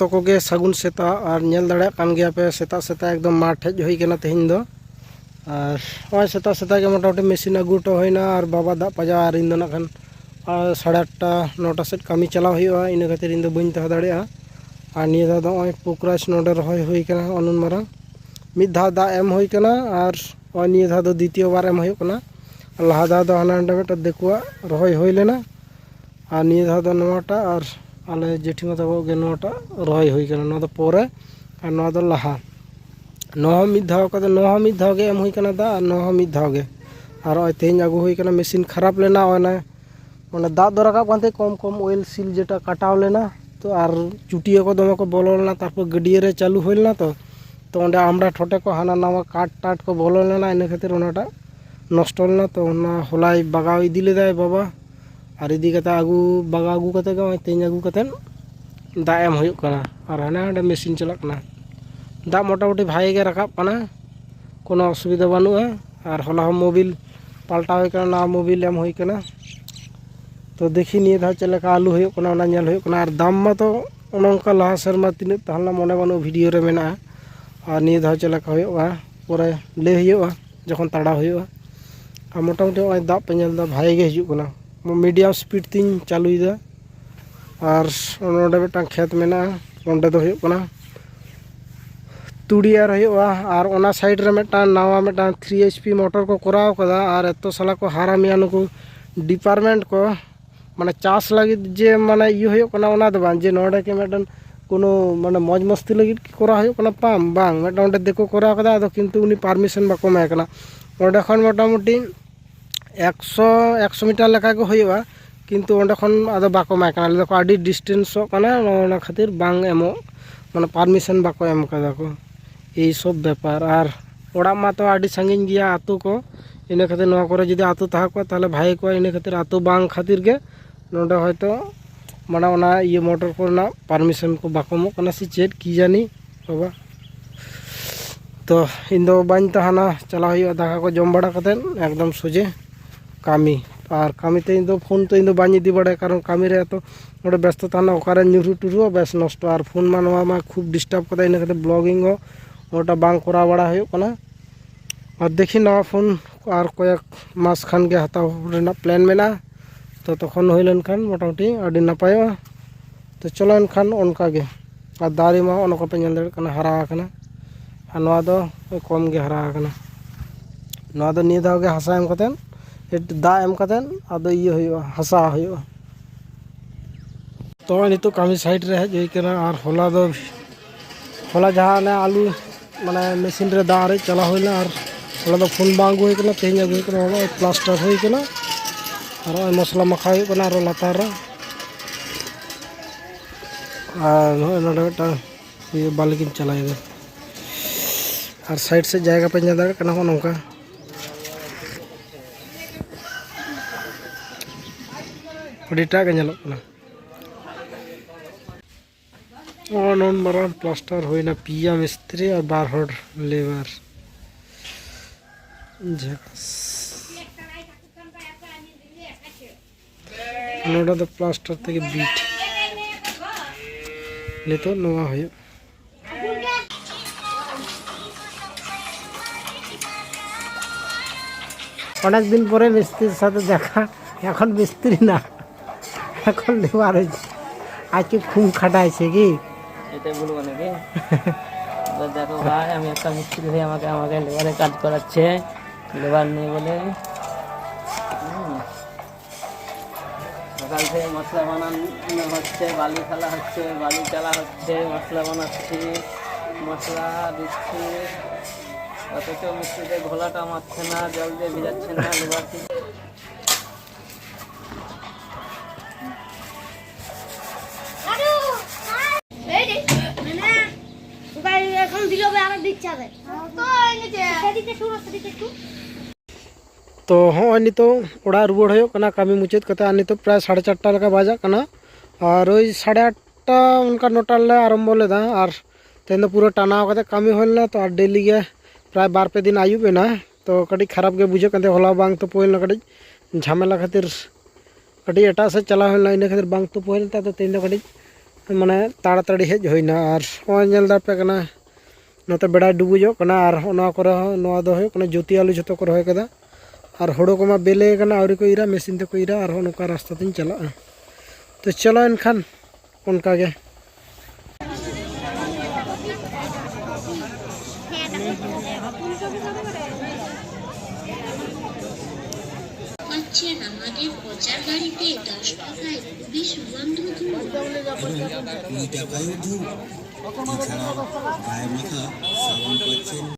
ᱡᱚᱛᱚ ᱠᱚᱜᱮ ᱥᱟᱹᱜᱩᱱ ᱥᱮᱛᱟᱜ ᱟᱨ ᱧᱮᱞ ᱫᱟᱲᱮᱭᱟᱜ ᱠᱟᱱ ᱜᱮᱭᱟᱯᱮ ᱥᱮᱛᱟᱜ ᱥᱮᱛᱟᱜ ᱮᱠᱫᱚᱢ ᱢᱟᱴᱷ ᱦᱮᱡ ᱦᱩᱭ ᱠᱟᱱᱟ ᱛᱮᱦᱮᱧ ᱫᱚ ᱟᱨ ᱱᱚᱜᱼᱚᱭ ᱥᱮᱛᱟᱜ ᱥᱮᱛᱟᱜ ᱜᱮ ᱢᱚᱴᱟᱢᱩᱴᱤ ᱢᱮᱥᱤᱱ ᱟᱹᱜᱩ ᱦᱚᱴᱚ ᱦᱩᱭᱱᱟ ᱟᱨ ᱵᱟᱵᱟ ᱫᱟᱜ ᱯᱟᱡᱟᱣ ᱟᱨ ᱤᱧ ᱫᱚ ᱱᱟᱜ ᱠᱷᱟᱱ ᱟᱨ ᱥᱟᱲᱮ ᱟᱴᱴᱟ ᱱᱚᱴᱟ ᱥᱮᱫ ᱠᱟᱹᱢᱤ ᱪᱟᱞᱟᱣ ᱦᱩᱭᱩᱜᱼᱟ ᱤᱱᱟᱹ ᱠᱷᱟᱹᱛᱤᱨ ᱤᱧ ᱫᱚ ᱵᱟᱹᱧ ᱛᱟᱦᱮᱸ ᱫᱟᱲᱮᱭᱟᱜᱼᱟ ᱟᱨ ᱱᱤᱭᱟᱹ ᱫᱷᱟᱣ ᱫᱚ ᱱᱚᱜᱼᱚᱭ ᱯᱳᱠᱨᱟᱪ ᱱᱚᱰᱮ ᱨᱚᱦᱚᱭ ᱦᱩᱭ ᱠᱟᱱᱟ ᱱᱚᱜᱼᱚ ᱱᱩᱱ ᱢᱟᱨᱟᱝ ᱢᱤᱫ ᱫᱷᱟᱣ ᱫᱟᱜ ᱮᱢ ᱦᱩᱭ ᱠᱟᱱᱟ ᱟᱨ ᱱᱚᱜᱼᱚᱭ ᱱᱤᱭᱟᱹ ᱫᱷᱟᱣ ᱫᱚ ᱫᱤᱛᱤᱭᱚ ᱵᱟᱨ ᱮᱢ ᱦᱩᱭᱩᱜ ᱠᱟᱱᱟ ᱞᱟᱦᱟ ᱫᱷᱟᱣ ᱫᱚ ᱦᱟᱱᱟ ᱱᱟᱰᱮ ᱢᱤᱫᱴᱮᱱ ᱫᱤᱠᱩᱣᱟᱜ ᱨᱚᱦᱚᱭ ᱦᱩᱭ ᱞᱮᱱᱟ ᱟᱨ ᱱᱤᱭᱟᱹ ᱫᱷᱟᱣ ᱫᱚ ᱱᱚᱣᱟᱴᱟᱜ ᱟᱨ ᱟᱞᱮ ᱡᱮᱴᱷᱤᱢᱟ ᱛᱟᱠᱚ ᱜᱮ ᱱᱚᱣᱟᱴᱟᱜ ᱨᱚᱦᱚᱭ ᱦᱩᱭ ᱠᱟᱱᱟ ᱱᱚᱣᱟ ᱫᱚ ᱯᱚᱨᱮ ᱟᱨ ᱱᱚᱣᱟ ᱫᱚ ᱞᱟᱦᱟ ᱱᱚᱣᱟ ᱦᱚᱸ ᱢᱤᱫ ᱫᱷᱟᱣ ᱠᱟᱛᱮ ᱱᱚᱣᱟ ᱦᱚᱸ ᱢᱤᱫ ᱫᱷᱟᱣ ᱜᱮ ᱮᱢ ᱦᱩᱭ ᱠᱟᱱᱟ ᱫᱟᱜ ᱟᱨ ᱱᱚᱣᱟ ᱦᱚᱸ ᱢᱤᱫ ᱫᱷᱟᱣ ᱜᱮ ᱟᱨ ᱱᱚᱜᱼᱚᱭ ᱛᱮᱦᱮᱧ ᱟᱹᱜᱩ ᱦᱩᱭ ᱠᱟᱱᱟ ᱢᱮᱥᱤᱱ ᱠᱷᱟᱨᱟᱯ ᱞᱮᱱᱟ ᱚᱱᱟ ᱢᱟᱱᱮ ᱫᱟᱜ ᱫᱚ ᱨᱟᱠᱟᱵ ᱠᱟᱱ ᱛᱟᱦᱮᱸ ᱠᱚᱢ ᱠᱚᱢ ᱳᱭᱮᱞ ᱥᱤᱞ ᱡᱮᱴᱟ ᱠᱟᱴᱟᱣ ᱞᱮᱱᱟ ᱛᱚ ᱟᱨ ᱪᱩᱴᱭᱟᱹ ᱠᱚ ᱫᱚᱢᱮ ᱠᱚ ᱵᱚᱞᱚ ᱞᱮᱱᱟ ᱛᱟᱨᱯᱚᱨ ᱜᱟᱹᱰᱭᱟᱹ ᱨᱮ ᱪᱟᱹᱞᱩ ᱦᱩᱭ ᱞᱮᱱᱟ ᱛᱚ ᱛᱚ ᱚᱸᱰᱮ ᱟᱢᱲᱟ ᱴᱷᱚᱴᱮ ᱠᱚ ᱦᱟᱱᱟ ᱱᱟᱣᱟ ᱠᱟᱴ ᱴᱟᱴ ᱠᱚ ᱵᱚᱞᱚ ᱞᱮᱱᱟ ᱤᱱᱟᱹ ᱠᱷᱟᱹᱛᱤᱨ ᱚᱱᱟᱴᱟᱜ ᱱᱚᱥᱴᱚ ᱞᱮᱱᱟ ᱛᱚ ᱚᱱᱟ ᱦᱚᱞᱟᱭ ᱵᱟᱜᱟᱣ ᱤᱫᱤ ᱞᱮᱫᱟᱭ ᱵᱟᱵᱟ और इदीकता आगू बगा आगू कर तेज आगू कर दाएम होना और हाँ मेसिन चलना दा मोटामोटी भाई रखना कोसुविधा बनूगा और हला मोबिल पाल्ट ना मोबिल एम होना तो देखी नहीं दौ चल आलू होना जल हो दाम तो उनका लहा सरमा तीना तहला मन बनू भिडियो में और नहीं दौ चल पूरे लैया जो ताड़ा हो मोटामोटी दाग पे भागे हजना ᱢᱤᱰᱤᱭᱟᱢ ᱥᱯᱤᱰ ᱛᱤᱧ ᱪᱟᱹᱞᱩᱭᱮᱫᱟ ᱟᱨ ᱱᱚᱰᱮ ᱢᱤᱫᱴᱟᱝ ᱠᱷᱮᱛ ᱢᱮᱱᱟᱜᱼᱟ ᱚᱸᱰᱮ ᱫᱚ ᱦᱩᱭᱩᱜ ᱠᱟᱱᱟ ᱛᱩᱲᱤ ᱮᱨ ᱦᱩᱭᱩᱜᱼᱟ ᱟᱨ ᱚᱱᱟ ᱥᱟᱭᱤᱰ ᱨᱮ ᱢᱤᱫᱴᱟᱝ ᱱᱟᱣᱟ ᱢᱤᱫᱴᱟᱝ ᱛᱷᱨᱤ ᱮᱭᱤᱪ ᱯᱤ ᱢᱚᱴᱚᱨ ᱠᱚ ᱠᱚᱨᱟᱣ ᱟᱠᱟᱫᱟ ᱟᱨ ᱮᱛᱚ ᱥᱟᱞᱟ ᱠᱚ ᱦᱟᱨᱟᱢᱮᱭᱟ ᱱᱩᱠᱩ ᱰᱤᱯᱟᱨᱴᱢᱮᱱᱴ ᱠᱚ ᱢᱟᱱᱮ ᱪᱟᱥ ᱞᱟᱹᱜᱤᱫ ᱡᱮ ᱢᱟᱱᱮ ᱤᱭᱟᱹ ᱦᱩᱭᱩᱜ ᱠᱟᱱᱟ ᱚᱱᱟ ᱫᱚ ᱵᱟᱝ ᱡᱮ ᱱᱚᱰᱮ ᱜᱮ ᱢᱤᱫᱴᱟᱝ ᱠᱳᱱᱳ ᱢᱟᱱᱮ ᱢᱚᱡᱽ ᱢᱚᱥᱛᱤ ᱞᱟᱹᱜᱤᱫ ᱠᱚᱨᱟᱣ ᱦᱩᱭᱩᱜ ᱠᱟᱱᱟ ᱯᱟᱢ ᱵᱟᱝ ᱢᱤᱫᱴᱟᱝ ᱚᱸᱰᱮ ᱫᱮᱠᱚ ᱠᱚᱨᱟᱣ ᱠᱟᱫᱟ ᱟᱫᱚ ᱠᱤᱱᱛᱩ ᱩᱱᱤ ᱯᱟᱨᱢᱤᱥᱚᱱ ᱵᱟᱠᱚ ᱮᱢᱟᱭ ᱠᱟᱱᱟ ᱚᱸᱰᱮ ᱠᱷᱚᱱ ᱢᱚᱴᱟᱢᱩᱴᱤ ᱮᱠᱥᱚ ᱮᱠᱥᱚ ᱢᱤᱴᱟᱨ ᱞᱮᱠᱟ ᱜᱮ ᱦᱩᱭᱩᱜᱼᱟ ᱠᱤᱱᱛᱩ ᱚᱸᱰᱮ ᱠᱷᱚᱱ ᱟᱫᱚ ᱵᱟᱠᱚ ᱮᱢᱟᱭ ᱠᱟᱱᱟ ᱞᱟᱹᱭ ᱫᱟᱠᱚ ᱟᱹᱰᱤ ᱰᱤᱥᱴᱮᱱᱥᱚᱜ ᱠᱟᱱᱟ ᱚᱱᱟ ᱠᱷᱟᱹᱛᱤᱨ ᱵᱟᱝ ᱮᱢᱚᱜ ᱢᱟᱱᱮ ᱯᱟᱨᱢᱤᱥᱚᱱ ᱵᱟᱠᱚ ᱮᱢ ᱠᱟᱫᱟ ᱠᱚ এইসব ব্যাপার। আর ওড়া মাতো আডি সাঙ্গিন গিয়া আতু কো ইনে খাতির নোয়া করে যদি আতু তাহা কো তাহলে ভাই কো ইনে খাতির আতু বাং খাতির গে নোডা হয়তো মানে ওনা ইয়ে মোটর কো না পারমিশন কো বাকমো কানা সি চেট কি জানি, বাবা। তো, ইন্দো বান তাহানা চালা হইয়া দেখা কো জম বাড়া কাতেন একদম সোজে। ᱠᱟᱹᱢᱤ ᱟᱨ ᱠᱟᱹᱢᱤᱛᱮ ᱤᱧ ᱫᱚ ᱯᱷᱳᱱ ᱛᱮ ᱤᱧ ᱫᱚ ᱵᱟᱹᱧ ᱤᱫᱤ ᱵᱟᱲᱟᱭᱟ ᱠᱟᱨᱚᱱ ᱠᱟᱹᱢᱤ ᱨᱮ ᱮᱛᱚ ᱱᱚᱰᱮ ᱵᱮᱥᱛᱚ ᱛᱟᱦᱮᱱᱟ ᱚᱠᱟᱨᱮ ᱧᱩᱨᱦᱩ ᱴᱩᱨᱦᱩᱜᱼᱟ ᱵᱮᱥ ᱱᱚᱥᱴᱚ ᱟᱨ ᱯᱷᱳᱱ ᱢᱟ ᱱᱚᱣᱟ ᱢᱟ ᱠᱷᱩᱵ ᱰᱤᱥᱴᱟᱵ ᱠᱟᱫᱟ ᱤᱱᱟᱹ ᱠᱷᱟᱹᱛᱤᱨ ᱵᱞᱚᱜᱤᱝ ᱦᱚᱸ ওটা বাং করা বড়া হয়ে কোনা আর দেখি নয়া ফোন আর কয়েক মাস খান গে হাতা রেনা প্ল্যান মেনা তো তখন হইলেন খান মোটামুটি আডি নাপায় তো চলেন খান অনকা গে আর দাড়ি মা অনকা পে নেল দড় কানা হারা কানা আর নয়া দো কম গে হারা কানা নয়া দো নিয়ে দাও গে হাসাম কতেন ᱫᱟᱜ ᱮᱢ ᱠᱟᱛᱮᱫ ᱟᱫᱚ ᱤᱭᱟᱹ ᱦᱩᱭᱩᱜᱼᱟ ᱦᱟᱥᱟ ᱦᱩᱭᱩᱜᱼᱟ তো নিতোগ কামি সাইড রে হেজ হই কানা আর হলা দো হলা যাহা নে আলু মানে মেশিন রে দা রে চালা হইলা আর হলা দো ফোন বাং হই কানা তেহিং আগু হই কানা হলা প্লাস্টার হই কানা আর ওই মশলা মাখা হই কানা আর লাতার রে আর নডে একটা ইয়ে বালিকিন চালাই দে আর সাইড সে জায়গা পে ᱧᱮᱞ ᱫᱟᱲᱮᱭᱟᱜ ᱠᱟᱱᱟ ᱦᱚᱸ ᱟᱹᱰᱤ ᱮᱴᱟᱜ ᱜᱮ ᱧᱮᱞᱚᱜ ᱠᱟᱱᱟ ᱱᱚᱜᱼᱚ ᱱᱚᱱ ᱢᱟᱨᱟᱝ ᱯᱞᱟᱥᱴᱟᱨ ᱦᱩᱭᱱᱟ ᱯᱮᱭᱟ ᱢᱤᱥᱛᱨᱤ ᱟᱨ ᱵᱟᱨ ᱦᱚᱲ ᱞᱮᱵᱟᱨ ᱱᱚᱰᱟ ᱫᱚ ᱯᱞᱟᱥᱴᱟᱨ ᱛᱮᱜᱮ ᱵᱤᱴ ᱱᱤᱛᱚᱜ ᱱᱚᱣᱟ ᱦᱩᱭᱩᱜ অনেকদিন পরে মিস্ত্রির সাথে দেখা এখন মিস্ত্রি না এখন লেবার হয়েছে আজকে খুব খাটাইছে কি? এটাই বলব নাকি? দেখো ভাই, আমি একটা মিস্ত্রি হয়ে আমাকে আমাকে লেবারে কাজ করাচ্ছে। লেবার নেই বলে। সকাল থেকে মশলা বানানো হচ্ছে, বালি ফেলা হচ্ছে, বালি চালা হচ্ছে, মশলা বানাচ্ছি, মশলা দিচ্ছি। অথচ মিস্ত্রিতে ঘোলাটা মারছে না, জল দিয়ে ভিজাচ্ছে না, লেবার तो हाँ नितोड़ रुआड़ कमी मुचाद करते नित प्राय साढ़े चारटा लगा बजा और वही साढ़े आठटा उनका नटाले आरंभ लेना और तेन पूरा टाना कमी हो तो डेली के प्राय बारपे दिन आयुबना तो कटी खराब के बुझे कहते हलाव बांग तो पोल कटी झमेला खातिर कटी एट सज चला इन खातिर बांग तो पोलता तो तेन कटी मैं ताड़ी हेज और हाँ पे ᱱᱚᱛᱮ ᱵᱮᱲᱟᱭ ᱰᱩᱵᱩᱡᱚᱜ ᱠᱟᱱᱟ ᱟᱨ ᱚᱱᱟ ᱠᱚᱨᱮ ᱦᱚᱸ ᱱᱚᱣᱟ ᱫᱚ ᱦᱩᱭᱩᱜ ᱠᱟᱱᱟ ᱡᱩᱛᱤ ᱟᱞᱩ ᱡᱷᱚᱛᱚ ᱠᱚ ᱨᱚᱦᱚᱭ ᱠᱟᱫᱟ ᱟᱨ ᱦᱳᱲᱳ ᱠᱚᱢᱟ ᱵᱮᱞᱮ ᱠᱟᱱᱟ ᱟᱹᱣᱨᱤ ᱠᱚ ᱤᱨᱟ ᱢᱮᱥᱤᱱ ᱛᱮᱠᱚ ᱤᱨᱟ ᱟᱨᱦᱚᱸ ᱱᱚᱝᱠᱟ ᱨᱟᱥᱛᱟ ᱛᱮᱧ ᱪᱟᱞᱟᱜᱼᱟ ᱛᱚ ᱪᱚᱞᱚ ᱮᱱᱠᱷᱟᱱ ᱚᱱᱠᱟᱜᱮ পাচ্ছেন আমাদের প্রচার গাড়িতে দশ টাকায় খুবই সুগন্ধ ধূপ কুড়ি টাকায় ধূপ এছাড়াও গায়ে মাখা সাবান পাচ্ছেন